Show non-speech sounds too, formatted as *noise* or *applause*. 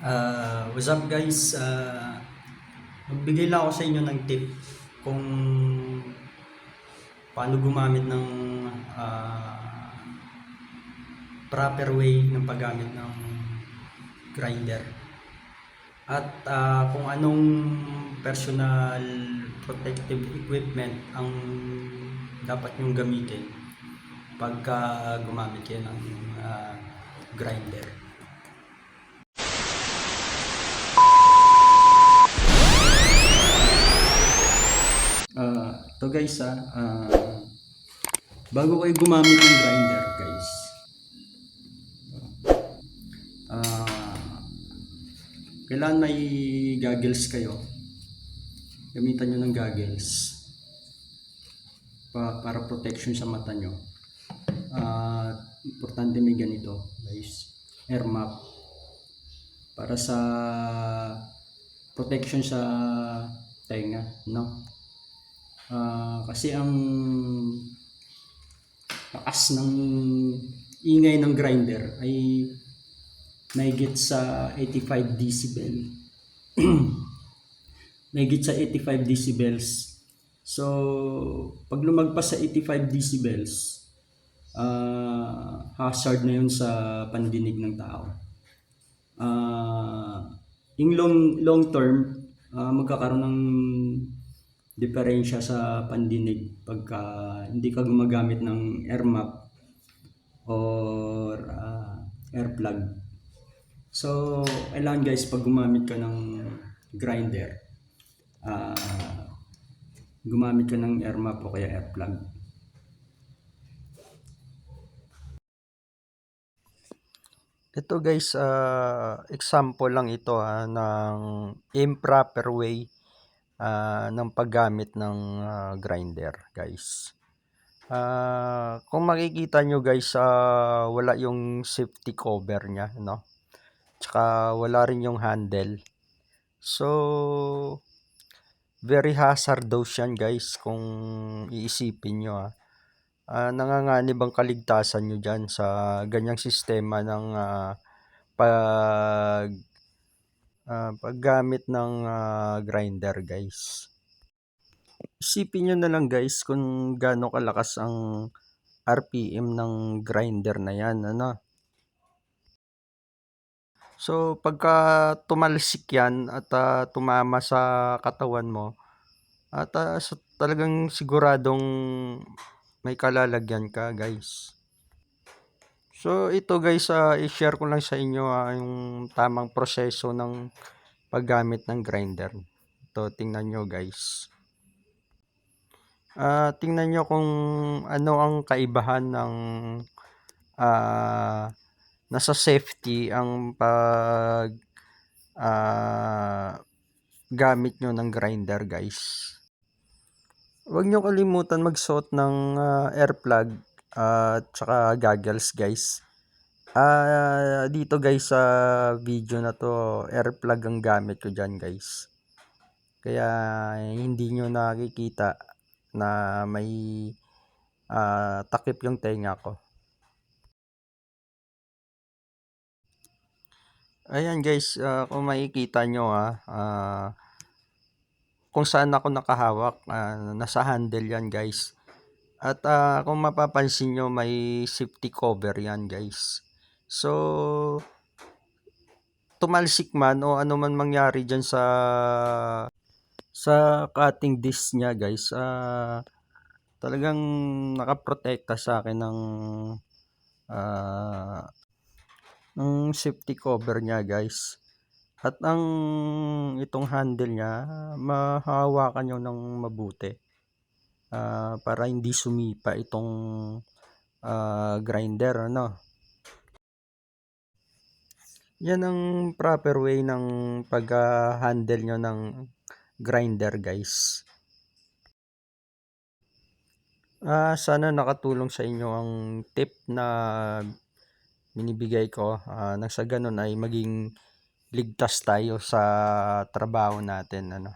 Uh, what's up guys? Uh, magbigay lang ako sa inyo ng tip kung paano gumamit ng ah, proper way ng paggamit ng grinder. At ah, kung anong personal protective equipment ang dapat nyong gamitin pagka gumamit kayo ng ah, grinder. To guys ah, ah, bago kayo gumamit ng grinder guys. Ah, kailangan may goggles kayo. Gamitan nyo ng goggles pa, para protection sa mata nyo. Ah, importante may ganito guys. Air map para sa protection sa tenga, no? Ah, kasi ang lakas ng ingay ng grinder ay naigit sa 85 decibel. *clears throat* naigit sa 85 decibels. So, pag lumagpas sa 85 decibels, ah, hazard na yun sa pandinig ng tao. Ah, in long long term, ah, magkakaroon ng diferensya sa pandinig pagka hindi ka gumagamit ng air map or ah, air plug. So, kailangan guys pag gumamit ka ng grinder, ah, gumamit ka ng air map o kaya air plug. Ito guys, ah, example lang ito ha, ng improper way ah, ng paggamit ng ah, grinder guys. Ah, kung makikita nyo guys, ah, wala yung safety cover niya, no? Tsaka wala rin yung handle. So, very hazardous yan guys kung iisipin nyo ha. Ah, nanganganib ang kaligtasan nyo dyan sa ganyang sistema ng ah, pag ah, paggamit ng ah, grinder guys. Isipin nyo na lang guys kung gaano kalakas ang RPM ng grinder na yan, ano? So, pagka tumalsik yan at ah, tumama sa katawan mo, at ah, sa- talagang siguradong may kalalagyan ka guys. So, ito guys, ah, i-share ko lang sa inyo ah, yung tamang proseso ng paggamit ng grinder. Ito, tingnan nyo guys. Ah, tingnan nyo kung ano ang kaibahan ng ah, nasa safety ang pag ah, gamit nyo ng grinder guys. Huwag nyo kalimutan magsuot ng ah, air plug at saka goggles guys. Ah, dito guys sa video na to, air plug ang gamit ko dyan guys. Kaya hindi nyo nakikita na may ah, takip yung tenga ko. Ayan guys, ah, kung makikita nyo ah, ah, kung saan ako nakahawak, ah, nasa handle yan guys. At ah, kung mapapansin nyo, may safety cover yan guys. So, tumalsik man o ano man mangyari dyan sa sa cutting disc niya guys, ah, talagang nakaprotekta sa akin ng ah, ng safety cover niya guys. At ang itong handle niya, mahahawakan nyo ng mabuti. Ah, para hindi sumipa itong ah, grinder ano. Yan ang proper way ng pag-handle nyo ng grinder guys. Ah, sana nakatulong sa inyo ang tip na binibigay ko. Ah, nang sa ganun ay maging ligtas tayo sa trabaho natin ano.